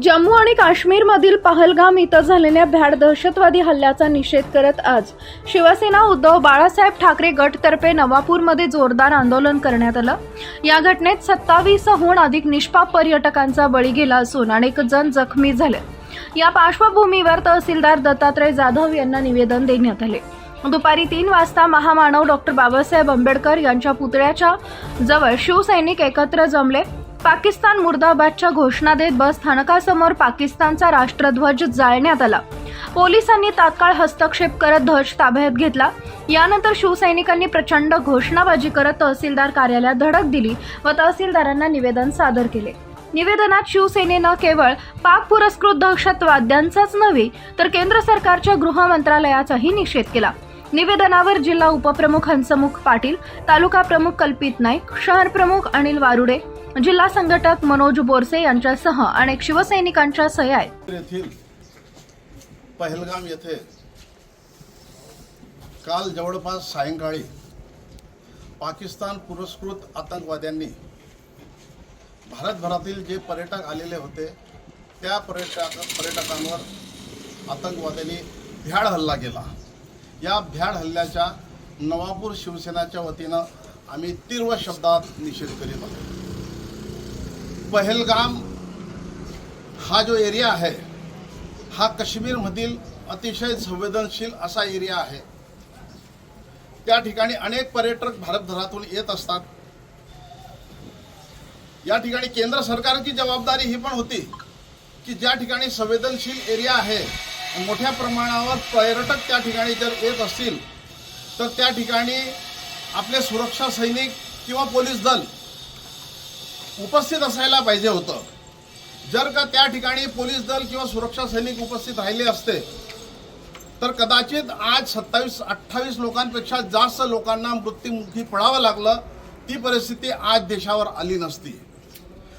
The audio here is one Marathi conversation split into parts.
जम्मू आणि काश्मीरमधील पहलगाम इथं झालेल्या भ्याड दहशतवादी हल्ल्याचा निषेध करत आज शिवसेना उद्धव बाळासाहेब ठाकरे गटतर्फे नवापूरमध्ये जोरदार आंदोलन करण्यात आलं. या घटनेत सत्तावीसहून अधिक निष्पाप पर्यटकांचा बळी गेला असून अनेक जण जखमी झाले. या पार्श्वभूमीवर तहसीलदार दत्तात्रय जाधव यांना निवेदन देण्यात आले. दुपारी तीन वाजता महामानव डॉक्टर बाबासाहेब आंबेडकर यांच्या पुतळ्याच्या जवळ शिवसैनिक एकत्र जमले. पाकिस्तान मुर्दाबादच्या घोषणा देत बस स्थानकासमोर पाकिस्तानचा राष्ट्रध्वज जाळण्यात आला. पोलिसांनी तात्काळ हस्तक्षेप करत ध्वज ताब्यात घेतला. यानंतर शिवसैनिकांनी प्रचंड घोषणाबाजी करत तहसीलदार कार्यालयात धडक दिली व तहसीलदारांना निवेदन सादर केले. निवेदनात शिवसेनेनं केवळ पाक पुरस्कृत दहशतवाद्यांचाच नव्हे तर केंद्र सरकारच्या गृह मंत्रालयाचाही निषेध केला. निवेदनावर जिल्हा उपप्रमुख हंसमुख पाटील तालुका प्रमुख कल्पित नाईक शहर प्रमुख अनिल वारुडे जिल्हा संघटक मनोज बोरसे यांच्यासह अनेक शिवसैनिकांच्या सह्या येथील पहलगाम येथे काल जवळपास सायंकाळी पाकिस्तान पुरस्कृत आतंकवाद्यांनी भारतभरातील जे पर्यटक आलेले होते त्या पर्यटक पर्यटकांवर आतंकवाद्यांनी भ्याड हल्ला केला. या भ्याड हल्ल्याच्या नवापूर शिवसेनाच्या वतीनं आम्ही तीव्र शब्दात निषेध करीत आहोत. पहलगाम हा जो एरिया आहे हा काश्मीरमधील अतिशय संवेदनशील असा एरिया आहे. त्या ठिकाणी अनेक पर्यटक भारतभरातून येत असतात. या ठिकाणी केंद्र सरकारची जबाबदारी ही पण होती की ज्या ठिकाणी संवेदनशील एरिया आहे मोठ्या प्रमाणावर पर्यटक त्या ठिकाणी जर येत असतील तर त्या ठिकाणी आपले सुरक्षा सैनिक किंवा पोलीस दल उपस्थित असायला पाहिजे होतं. जर का त्या ठिकाणी पोलीस दल किंवा सुरक्षा सैनिक उपस्थित राहिले असते तर कदाचित आज सत्तावीस अठ्ठावीस लोकांपेक्षा जास्त लोकांना मृत्युमुखी पडावं लागलं ती परिस्थिती आज देशावर आली नसती.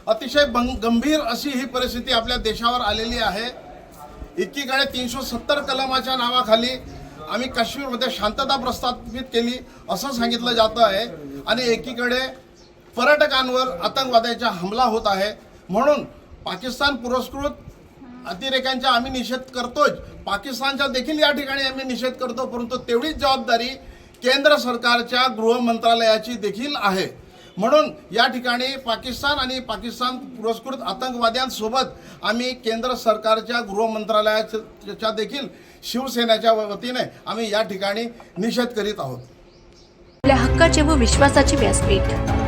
अतिशय बं- गंभीर अशी ही परिस्थिती आपल्या देशावर आलेली आहे. एकीकडे तीनशे सत्तर कलमाच्या नावाखाली आम्ही काश्मीरमध्ये शांतता प्रस्थापित केली असं सांगितलं जातं आहे. आणि एकीकडे पर्यटकांवर आतंकवाद्याचा हमला होत आहे. म्हणून पाकिस्तान पुरस्कृत अतिरेक्यांचा आम्ही निषेध करतोच. पाकिस्तानचा देखील या ठिकाणी आम्ही निषेध करतो परंतु तेवढीच जबाबदारी केंद्र सरकारच्या गृह मंत्रालयाची देखील आहे. म्हणून या ठिकाणी पाकिस्तान आणि पाकिस्तान पुरस्कृत आतंकवाद्यांसोबत आम्ही केंद्र सरकारच्या गृह मंत्रालयाच्या देखील शिवसेनेच्या वतीने आम्ही या ठिकाणी निषेध करीत आहोत. आपल्या हक्काचे व विश्वासाचे व्यासपीठ.